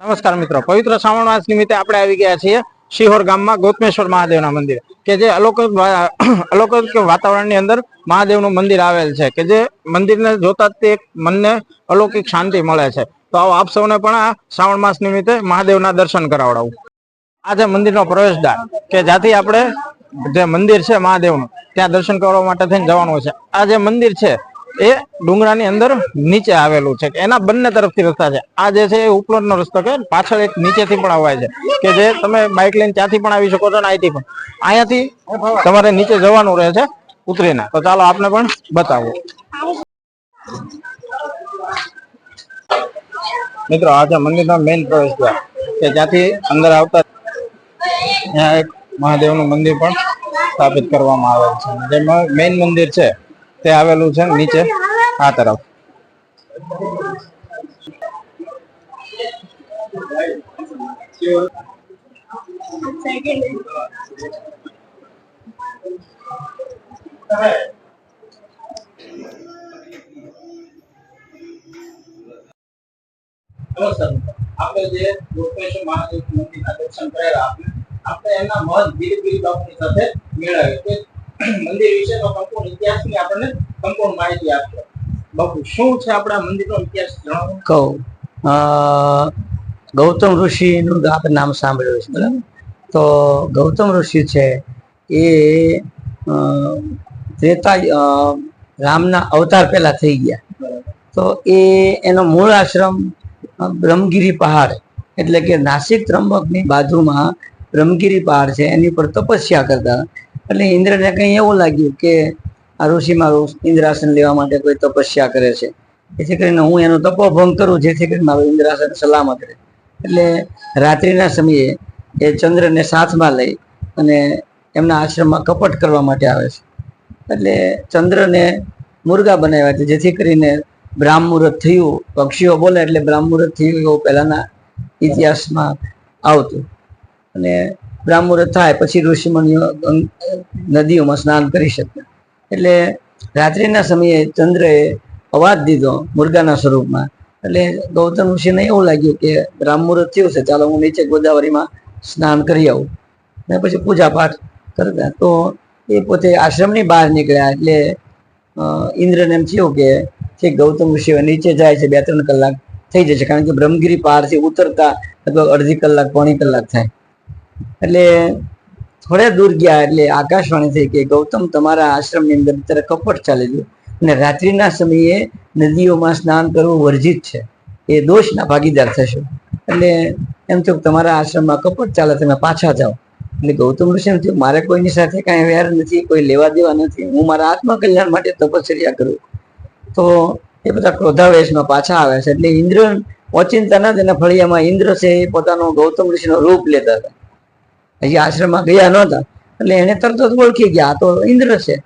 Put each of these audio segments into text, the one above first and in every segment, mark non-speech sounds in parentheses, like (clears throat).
નમસ્કાર મિત્રો, પવિત્ર શ્રાવણ માસ નિમિત્તે આપણે આવી ગયા છીએ શિહોર ગામમાં ગૌતમેશ્વર મહાદેવના મંદિર, કે જે અલૌકિક અલૌકિક વાતાવરણની અંદર મહાદેવનું મંદિર આવેલ છે, કે જે મંદિરને જોતા તે મનને અલૌકિક શાંતિ મળે છે. તો આવો આપ સૌને પણ આ શ્રાવણ માસ નિમિત્તે મહાદેવના દર્શન કરાવડાવું. આ જે મંદિરનો પ્રવેશદ્વાર, કે જ્યાંથી આપણે જે મંદિર છે મહાદેવનું, ત્યાં દર્શન કરવા માટે થઈને જવાનું છે. આ જે મંદિર છે એ ડુંગરાની અંદર નીચે આવેલું છે એના બંને તરફથી રસ્તા છે. આ જે છે એ ઉપલોટનો રસ્તો કે પાછળ એક નીચેથી પણ અવાય છે કે જે તમે બાઇક લઈને ત્યાંથી પણ આવી શકો છો ને અહીંથી પણ. અહીંયાથી તમારે નીચે જવાનું રહે છે ઉતરીને. તો ચાલો આપને પણ બતાવો. મિત્રો, આ છે મંદિરનો મેઇન પ્રવેશ દ્વાર કે જ્યાંથી અંદર આવતા ત્યાં એક મહાદેવનું મંદિર પણ સ્થાપિત કરવામાં આવેલ છે. જેમાં મેઇન મંદિર છે. તે આવેલું છે નીચે. આ તરફ. આપણે જે મહાદેવ મંદિરના દર્શન કરેલા આપણે એમના મહંત ગીરગીરી બાપુની સાથે મેળવ્યો મંદિર વિશેનો સંપૂર્ણ ઇતિહાસની આપણને સંપૂર્ણ માહિતી આપશો બાપુ, શું છે આપણા મંદિરનો ઇતિહાસ જણાવો? કહું. ગૌતમ ઋષિનું આપણે નામ સાંભળ્યું છે બરાબર? તો ગૌતમ ઋષિ છે એ ત્રેતા રામના અવતાર પહેલા થઈ ગયા. તો એ એનો મૂળ આશ્રમ બ્રહ્મગીરી પહાડ, એટલે કે નાસિક ત્રંબકની બાજુમાં બ્રહ્મગીરી પહાડ છે, એની પર તપસ્યા કરતા એટલે ઇન્દ્રને કંઈ એવું લાગ્યું કે આ ઋષિ મારું ઇન્દ્રાસન લેવા માટે કોઈ તપસ્યા કરે છે. જેથી કરીને હું એનો તપોભંગ કરું, જેથી કરીને મારું ઇન્દ્રાસન સલામત રહે. એટલે રાત્રિના સમયે એ ચંદ્રને સાથમાં લઈ અને એમના આશ્રમમાં કપટ કરવા માટે આવે છે. એટલે ચંદ્રને મુર્ગા બનાવ્યા છે જેથી કરીને બ્રાહ્મ મુહૂર્ત થયું, પક્ષીઓ બોલે એટલે બ્રાહ્મ મુહૂર્ત થયું, એવું પહેલાંના ઇતિહાસમાં આવતું. અને બ્રાહ્મ મુહૂર્ત થાય પછી ઋષિમુનિઓ નદીઓમાં સ્નાન કરી શકે. એટલે રાત્રિના સમયે ચંદ્રએ અવાજ દીધો મુર્ગાના સ્વરૂપમાં. એટલે ગૌતમ ઋષિને એવું લાગ્યું કે બ્રાહ્મુહૂર્ત થયું છે, ચાલો હું નીચે ગોદાવરીમાં સ્નાન કરી આવું. ને પછી પૂજા પાઠ કરતા. તો એ પોતે આશ્રમની બહાર નીકળ્યા એટલે ઇન્દ્રને એમ થયું કે ઠીક ગૌતમ ઋષિ નીચે જાય છે, બે ત્રણ કલાક થઈ જશે, કારણ કે બ્રહ્મગીરી પહાડથી ઉતરતા લગભગ અડધી કલાક, પોણી કલાક થાય. એટલે થોડે દૂર ગયા એટલે આકાશવાણી થઈ કે, ગૌતમ, તમારા આશ્રમની અંદર અત્યારે કપટ ચાલી રહ્યું અને રાત્રિના સમયે નદીઓમાં સ્નાન કરવું વર્જિત છે. એ દોષના ભાગીદાર થશો. એટલે એમ થયું તમારા આશ્રમમાં કપટ ચાલે, તમે પાછા જાઓ. એટલે ગૌતમ ઋષિ એમ થયું, મારે કોઈની સાથે કાંઈ વેર નથી, કોઈ લેવા દેવા નથી. હું મારા આત્મકલ્યાણ માટે તપશ્ચર્યા કરું. તો એ બધા ક્રોધાવેશમાં પાછા આવે છે. એટલે ઇન્દ્ર ઓચિંતાના તેના ફળિયામાં ઇન્દ્ર છે એ પોતાનો ગૌતમ ઋષિનો રૂપ લેતા હતા. હજી આશ્રમમાં ગયા નહોતા. એટલે એને તરત જ ઓળખી ગયા. તો ઇન્દ્ર છે.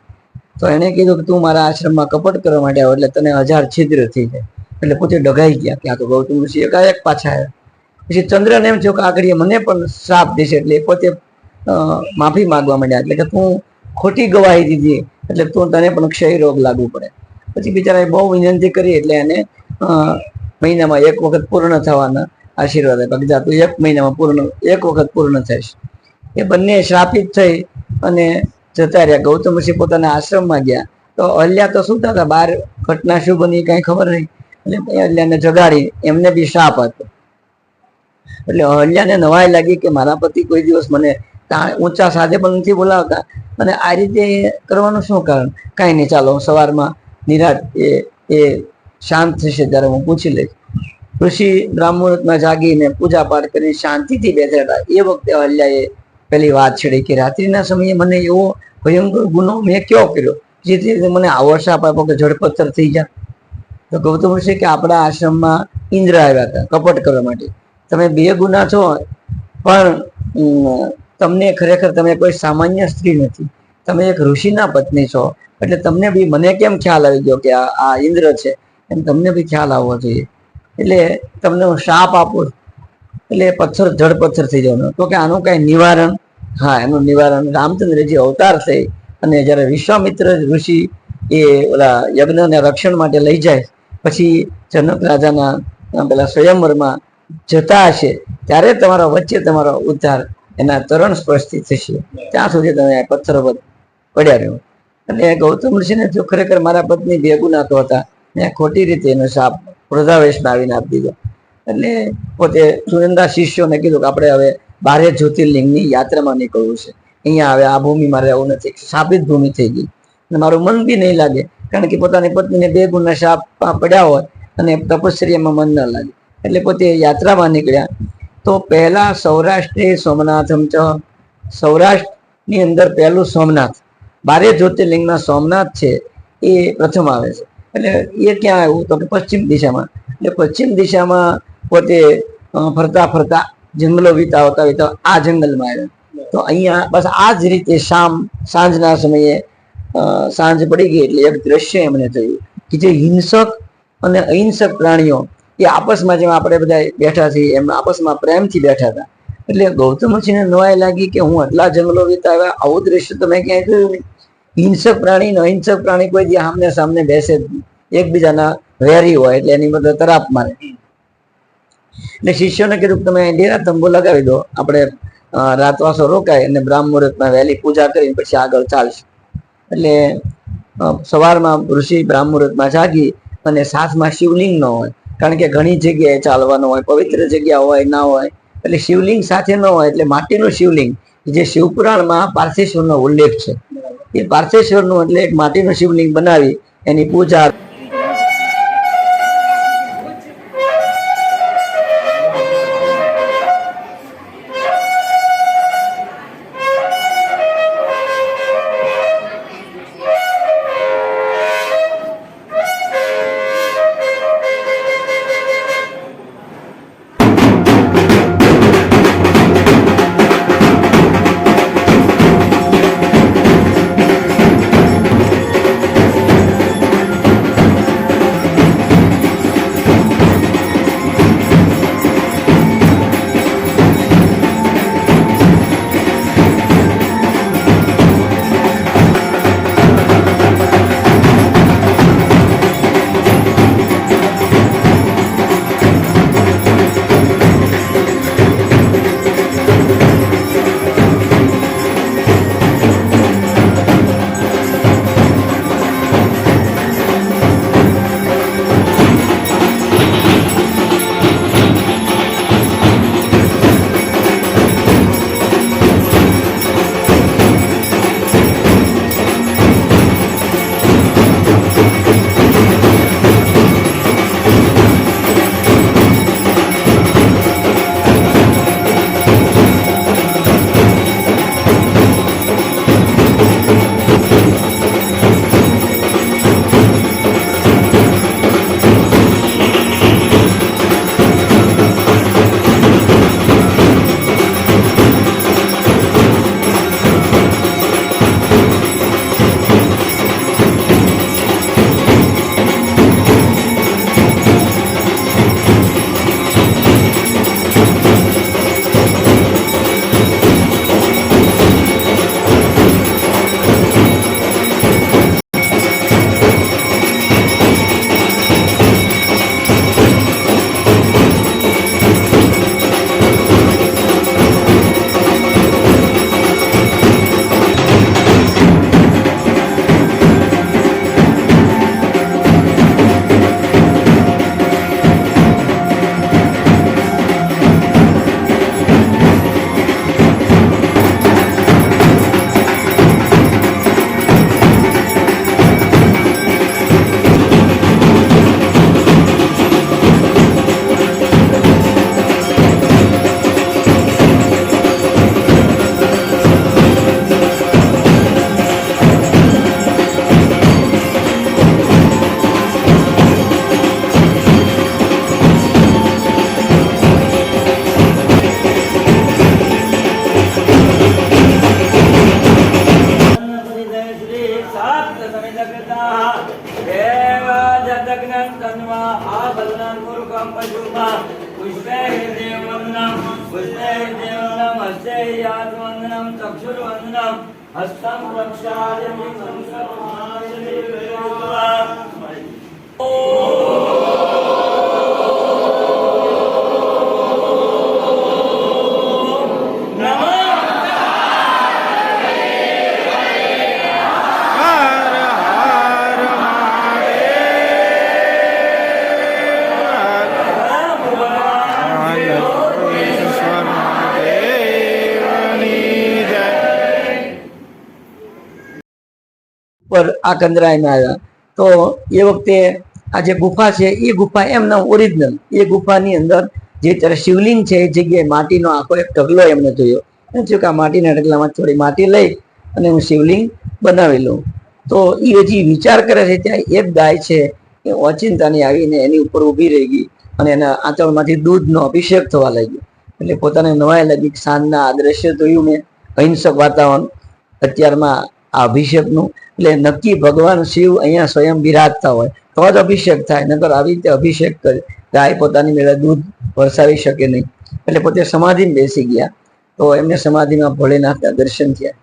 તો એને કીધું કે તું મારા આશ્રમમાં કપટ કરવા માટે આવ એટલે તને હજાર છિદ્ર થઈ જાય. એટલે પોતે ડઘાઈ ગયા આ તો ગૌતમ ઋષિ એકાએક પાછા આવ્યા. પછી ચંદ્રને એમ થયું કે આગળ મને પણ શ્રાપ દેશે એટલે પોતે માફી માંગવા માંડ્યા. એટલે કે તું ખોટી ગવાહી દીધી. એટલે તું તને પણ ક્ષય રોગ લાગુ પડે. પછી બિચારાએ બહુ વિનંતી કરી એટલે એને મહિનામાં એક વખત પૂર્ણ થવાના આશીર્વાદ આપ્યા. કે જા તું એક મહિનામાં પૂર્ણ, એક વખત પૂર્ણ થઈશ. એ બંને શ્રાપિત થઈ અને જતા રહ્યા. ગૌતમ ઋષિ પોતાના આશ્રમમાં ગયા. તો અહલ્યા તો સુતા હતા બહાર ઘટના શું બની કઈ ખબર નહીં. એટલે અલ્યાને જગાડી. એમને બી શાપ હતો એટલે અહલ્યાને નવાઈ લાગી કે મારા પતિ કોઈ દિવસ મને ઊંચા સાધે પણ નથી બોલાવતા. અને આ રીતે કરવાનું શું કારણ? કાંઈ નહીં, ચાલો, હું સવારમાં નિરાટ એ એ શાંત થશે ત્યારે હું પૂછી લઈશ. ઋષિ બ્રાહ્મણમાં જાગીને પૂજા પાઠ કરી શાંતિથી બેઠા હતા એ વખતે અહલ્યાએ પેલી વાત છેડી કે રાત્રિના સમયે મને એવો ભયંકર ગુનો મેં કયો કર્યો? જેથી રીતે મને આવો શાપ આપ્યો કે જળપથ્થર થઈ જા તો ગૌતમ ઋષિ કે આપણા આશ્રમમાં ઇન્દ્ર આવ્યા હતા કપટ કરવા માટે. તમે બે ગુના છો, પણ તમને ખરેખર તમે કોઈ સામાન્ય સ્ત્રી નથી. તમે એક ઋષિના પત્ની છો. એટલે તમને બી મને કેમ ખ્યાલ આવી ગયો કે આ આ ઇન્દ્ર છે? એમ તમને બી ખ્યાલ આવવો જોઈએ. એટલે તમને હું શાપ આપું એટલે પથ્થર જળ પથ્થર થઈ જવાનો. તો કે આનું કઈ નિવારણ હા, એનું નિવારણ રામચંદ્રજી અવતાર થઈ અને જ્યારે વિશ્વામિત્ર ઋષિ એ ઓલા યજ્ઞને રક્ષણ માટે લઈ જાય, પછી જનક રાજાના પેલા સ્વયંવરમાં જતા હશે, ત્યારે તમારા વચ્ચે તમારો ઉદ્ધાર એના તરણ સ્પર્શથી થશે. ત્યાં સુધી તમે પથ્થર પર પડ્યા રહ્યો. અને ગૌતમ ઋષિને જો ખરેખર મારા પત્ની બે ગુનાતો હતા, મેં ખોટી રીતે એનો સાપ વૃદ્ધાવેશમાં આવીને આપી દીધો. એટલે પોતે સુનંદા શિષ્યોને કીધું કે આપણે હવે બારે જ્યોતિર્લિંગની યાત્રામાં નીકળવું છે. અહીંયા હવે આ ભૂમિમાં રહેવું નથી. શાપિત ભૂમિ થઈ ગઈ. અને મારું મન બી નહીં લાગે, કારણ કે પોતાની પત્નીને બે ગુણના શાપ પડ્યા હોય અને તપશ્ચર્યામાં મન ન લાગે. એટલે પોતે યાત્રામાં નીકળ્યા. તો પહેલા સૌરાષ્ટ્રે સોમનાથમ ચ સૌરાષ્ટ્રની અંદર પહેલું સોમનાથ. બારે જ્યોતિર્લિંગના સોમનાથ છે એ પ્રથમ આવે છે. એટલે એ ક્યાં આવ્યું? તો પશ્ચિમ દિશામાં. એટલે પશ્ચિમ દિશામાં પોતે ફરતા ફરતા જંગલો વિતાવતા વિતાવતા આ જંગલમાં આવ્યા તો અહીંયા બસ આ જ રીતે શામ, સાંજના સમયે સાંજ પડી ગઈ એટલે એક દ્રશ્ય એમને થયું કે જે હિંસક અને અહિંસક પ્રાણીઓ એ આપસમાં જેમ આપણે બધા બેઠા છીએ એમ આપસમાં પ્રેમથી બેઠા હતા. એટલે ગૌતમ સિંહને નવાઈ લાગી કે હું આટલા જંગલો વિતાવ્યા, આવું દ્રશ્ય તમે ક્યાંય જોયું નહીં. હિંસક પ્રાણી ને અહિંસક પ્રાણી કોઈ દી આમને સામને બેસે જ. એકબીજાના વેરી હોય એટલે એની મદદ તરાપ મારે. એટલે શિષ્યોને કીધું તમે ડેરા તંબુ લગાવી દો. આપણે રાતવાસો રોકાય અને બ્રાહ્મ મુહૂર્તમાં વહેલી પૂજા કરીને પછી આગળ ચાલશું. એટલે સવારમાં ઋષિ બ્રાહ્મ મુહૂર્તમાં જાગી અને સાથમાં શિવલિંગ ન હોય. કારણ કે ઘણી જગ્યાએ ચાલવાનું હોય, પવિત્ર જગ્યા હોય, ના હોય. એટલે શિવલિંગ સાથે ન હોય, એટલે માટીનું શિવલિંગ, જે શિવપુરાણમાં પાર્થેશ્વરનો ઉલ્લેખ છે. એ પાર્થેશ્વરનું એટલે એક માટીનું શિવલિંગ બનાવી એની પૂજા चक्षुर्वन्दनं हस्तं प्रक्षालयमि संसर्वाणि ॐ ઉપર આ કંદરાયમાં આવ્યા. તો એ વખતે આ જે ગુફા છે, એ ગુફા એમ નામ ઓરિજિનલ એ ગુફાની અંદર જે ત્યારે શિવલિંગ છે, એ જગ્યાએ માટીનો આખો એક ઢગલો એમને જોયો. એમ થયું કે આ માટીના ઢગલામાં થોડી માટી લઈ અને હું શિવલિંગ બનાવી લઉં. તો એ હજી વિચાર કરે છે, ત્યાં એક ગાય છે, એ ઓચિંતાની આવીને એની ઉપર ઊભી રહી ગઈ અને એના આંચળમાંથી દૂધનો અભિષેક થવા લાગ્યો. એટલે પોતાને નવાઈ લાગી સાંજના આ દ્રશ્ય જોયું મેં. અહિંસક વાતાવરણ અત્યારમાં આ અભિષેકનું. એટલે નક્કી ભગવાન શિવ અહીંયા સ્વયં બિરાજતા હોય, તો જ અભિષેક થાય, નકર આવી રીતે અભિષેક કરે, ગાય પોતાની મેળા દૂધ વરસાવી શકે નહીં. એટલે પોતે સમાધિમાં બેસી ગયા, તો એમને સમાધિમાં ભોળેનાથના દર્શન થયા.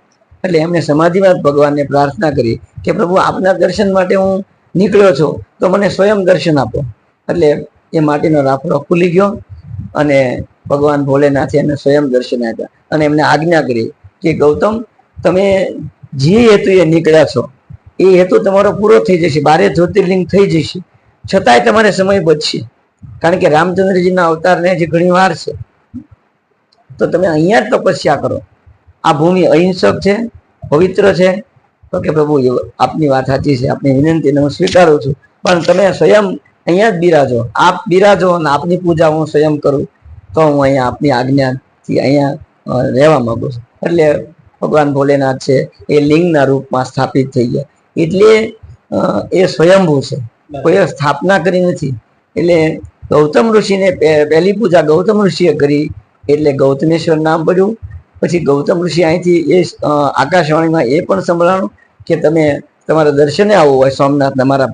એટલે એમને સમાધિમાં જ ભગવાનને પ્રાર્થના કરી કે પ્રભુ, આપના દર્શન માટે હું નીકળ્યો છું, તો મને સ્વયં દર્શન આપો. એટલે એ માટીનો રાફડો ખુલી ગયો અને ભગવાન ભોલેનાથે એમને સ્વયં દર્શન આપ્યા અને એમને આજ્ઞા કરી કે ગૌતમ, તમે જે હેતુ એ નીકળ્યા છો, એ હેતુ તમારો પૂરો થઈ જશે, બારે જ્યોતિર્લિંગ થઈ જશે. છતાંય તમારે સમય બચશે. કારણ કે રામચંદ્રજીના અવતારને જે ઘણી વાર છે. તો તમે અહીંયા જ તપસ્યા કરો. આ ભૂમિ અહિંસક છે, પવિત્ર છે. તો કે પ્રભુ આપની વાત સાચી છે, આપની વિનંતીને હું સ્વીકારું છું. પણ તમે સ્વયં અહીંયા જ બિરાજો. આપ બિરાજો અને આપની પૂજા હું સ્વયં કરું. તો હું અહીંયા આપની આજ્ઞાથી અહીંયા રહેવા માંગુ છું. એટલે ભગવાન ભોલેનાથ છે એ લિંગના રૂપમાં સ્થાપિત થઈ ગયા. એટલે એ સ્વયંભૂ છે. કોઈએ સ્થાપના કરી નથી. એટલે ગૌતમ ઋષિને પહેલી પૂજા ગૌતમ ઋષિએ કરી એટલે ગૌતમેશ્વર નામ પડ્યું. પછી ગૌતમ ઋષિ અહીંથી એ આકાશવાણીમાં એ પણ સંભળાણું કે તમે તમારા દર્શને આવવું હોય સોમનાથ તમારા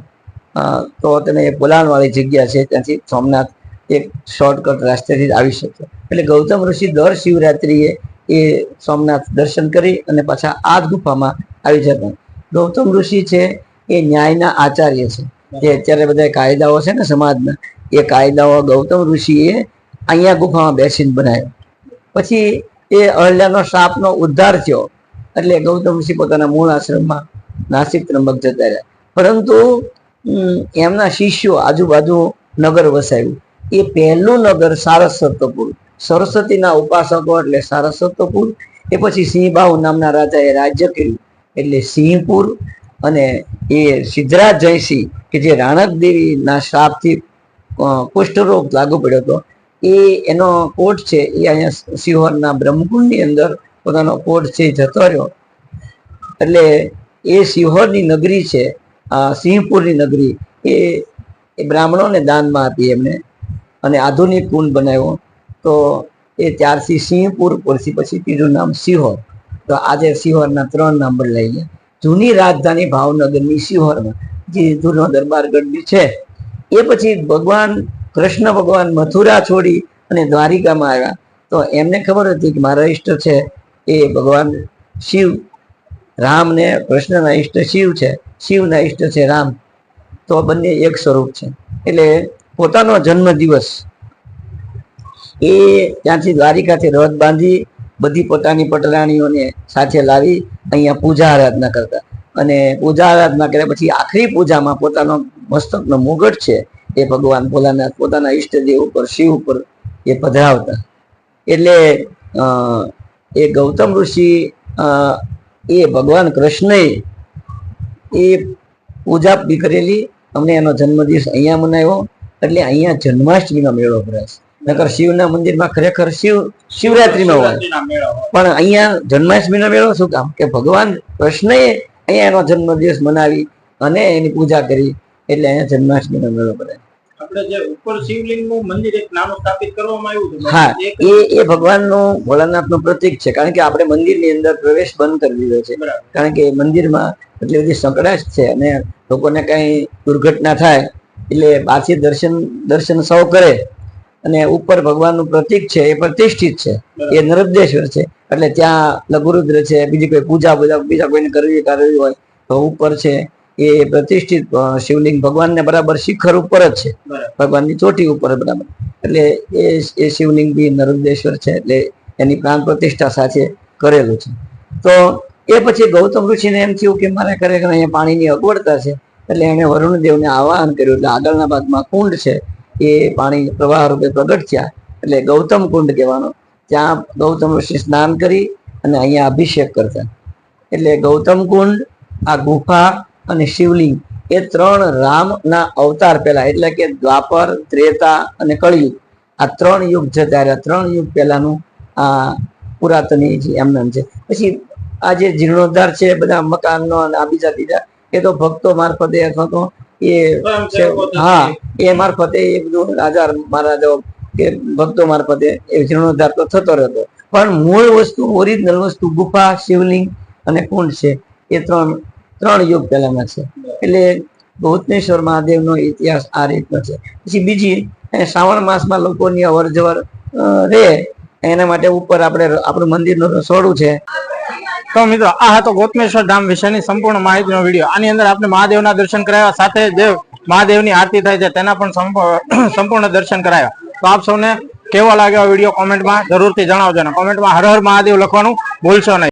તો તમે પોલાણવાળી જગ્યા છે ત્યાંથી સોમનાથ એક શોર્ટકટ રસ્તેથી આવી શકે. એટલે ગૌતમ ઋષિ દર શિવરાત્રિએ એ સોમનાથ દર્શન કરી અને પાછા આ જ ગુફામાં આવી જતા. ગૌતમ ઋષિ છે એ ન્યાયના આચાર્ય છે. જે અત્યારે બધા કાયદાઓ છે ને સમાજના, એ કાયદાઓ ગૌતમ ઋષિએ અહીંયા ગુફામાં બેસીને બનાવ્યો. પછી એ અહલ્યાનો શાપનો ઉદ્ધાર થયો. એટલે ગૌતમ ઋષિ પોતાના મૂળ આશ્રમમાં નાસિક ત્રંબક જતા રહ્યા. પરંતુ એમના શિષ્યો આજુબાજુ નગર વસાવ્યું. એ પહેલું નગર સારસ સારસ્વતપુર સરસ્વતીના ઉપાસકો એટલે સારસ્વતપુર, એ પછી સિંહબાહુ નામના રાજાએ રાજ્ય કર્યું. એટલે સિંહપુર અને એ સિદ્ધરાજ જયસિંહ, કે જે રાણક દેવીના શ્રાપથી કુષ્ઠરોગ લાગુ પડ્યો હતો, એ એનો કોટ છે, એ અહીંયા સિહોરના બ્રહ્મકુંડની અંદર પોતાનો કોટ છે જતો રહ્યો. એટલે એ સિહોરની નગરી છે આ સિંહપુરની નગરી એ બ્રાહ્મણોને દાનમાં આપી એમને અને આધુનિક કુંડ બનાવ્યો. તો એ ત્યારથી સિંહપુર પછી પછી ત્રીજું નામ સિહોર. તો આજે સિહોરના ત્રણ નામ બદલાઈ જૂની રાજધાની ભાવનગરની સિહોરમાં, જે જૂનો દરબારગઢ બી છે, એ પછી ભગવાન, કૃષ્ણ ભગવાન મથુરા છોડી અને દ્વારિકામાં આવ્યા. તો એમને ખબર હતી કે મારા ઈષ્ટ છે, એ ભગવાન શિવ રામ ને કૃષ્ણના ઈષ્ટ શિવ છે, શિવના ઈષ્ટ છે રામ. તો બંને એક સ્વરૂપ છે. એટલે પોતાનો જન્મ દિવસ એ ત્યાંથી દ્વારિકાથી રથ બાંધી બધી પોતાની પટરાણીઓને સાથે લાવી અહીંયા પૂજા આરાધના કરતા. અને પૂજા આરાધના કર્યા પછી આખરી પૂજામાં પોતાનો મસ્તકનો મુગટ છે એ ભગવાન ભોલાનાથ પોતાના ઈષ્ટદેવ ઉપર, શિવ ઉપર એ પધરાવતા. એટલે એ ગૌતમ ઋષિ એ ભગવાન કૃષ્ણએ એ પૂજા બી કરેલી. અમને એનો જન્મદિવસ અહીંયા મનાવ્યો. એટલે અહીંયા જન્માષ્ટમીનો મેળો ભરાય છે નકર શિવના મંદિરમાં ખરેખર શિવ શિવરાત્રીનો હોય. પણ અહીંયા જન્માષ્ટમીનો મેળો શું કામ? કે ભગવાન કૃષ્ણએ અહીંયા એનો જન્મદિવસ મનાવી અને એની પૂજા કરી એટલે અહીંયા જન્માષ્ટમીનો મેળો ભરાય આપણે જે ઉપર શિવલિંગનું મંદિર એક નાનું સ્થાપિત કરવામાં આવ્યું હા એ એ ભગવાનનું ભોળાનાથનું પ્રતીક છે. કારણ કે આપણે મંદિરની અંદર પ્રવેશ બંધ કરી દીધો છે. કારણ કે મંદિરમાં એટલી બધી સંકડાશ છે અને લોકોને કઈ દુર્ઘટના થાય એટલે પાછી દર્શન દર્શન સૌ કરે. અને ઉપર ભગવાનનું પ્રતીક છે એ પ્રતિષ્ઠિત છે. એ નર્મદેશ્વર છે. એટલે ત્યાં લઘુરુદ્ર છે બીજી કોઈ પૂજા બધા બીજા કોઈને કરવી કરવી હોય તો ઉપર છે. એ પ્રતિષ્ઠિત શિવલિંગ ભગવાનને બરાબર શિખર ઉપર જ છે. ભગવાનની ચોટી ઉપર બરાબર. એટલે એ એ શિવલિંગ બી નર્મદેશ્વર છે એટલે એની પ્રાણ પ્રતિષ્ઠા સાથે કરેલું છે. તો એ પછી ગૌતમ ઋષિને એમ થયું કે મારે ખરેખર અહીંયા પાણીની અગવડતા છે. એટલે એણે વરુણદેવને આવાહન કર્યું એટલે આગળના ભાગમાં કુંડ છે. એ પાણી પ્રવાહ રૂપે પ્રગટ થયા એટલે ગૌતમ કુંડ કહેવાનો. ત્યાં ગૌતમ ઋષિ સ્નાન કરી અને અહીંયા અભિષેક કરતા. એટલે ગૌતમ કુંડ, આ ગુફા અને શિવલિંગ એ ત્રણ રામના અવતાર પહેલા, એટલે કે દ્વાપર, ત્રેતા અને કળિયુગ. આ ત્રણ યુગ છે ત્યારે ત્રણ યુગ પહેલાનું આ પુરાતની જે એમનામ છે. પછી આ જે જીર્ણોદ્ધાર છે, બધા મકાનનો અને આ બીજા બીજા, એ તો ભક્તો મારફતે અથવા તો એ હા એ મારફતે એ બધું રાજા મહારાજાઓ કે ભક્તો મારફતે એ જીર્ણોદ્ધાર તો થતો રહેતો. પણ મૂળ વસ્તુ ઓરિજિનલ વસ્તુ ગુફા શિવલિંગ અને કુંડ છે એ ત્રણ ત્રણ યુગ પહેલાના છે. એટલે ભૂતનેશ્વર મહાદેવનો ઇતિહાસ આ રીતનો છે. પછી બીજી શ્રાવણ માસમાં લોકોની અવર જવર રહે એના માટે ઉપર આપણે આપણું મંદિરનું રસોડું છે. તો મિત્રો, આ હતો ગોતમેશ્વર ધામ વિશેની સંપૂર્ણ માહિતીનો વીડિયો. આની અંદર આપણે મહાદેવના દર્શન કરાવ્યા સાથે જે મહાદેવની આરતી થાય છે, તેના પણ (clears throat) સંપૂર્ણ દર્શન કરાવ્યા તો આપ સૌને કેવો લાગ્યો વીડિયો કોમેન્ટમાં, જરૂરથી જણાવજો અને કોમેન્ટમાં હર હર મહાદેવ લખવાનું ભૂલશો નહીં.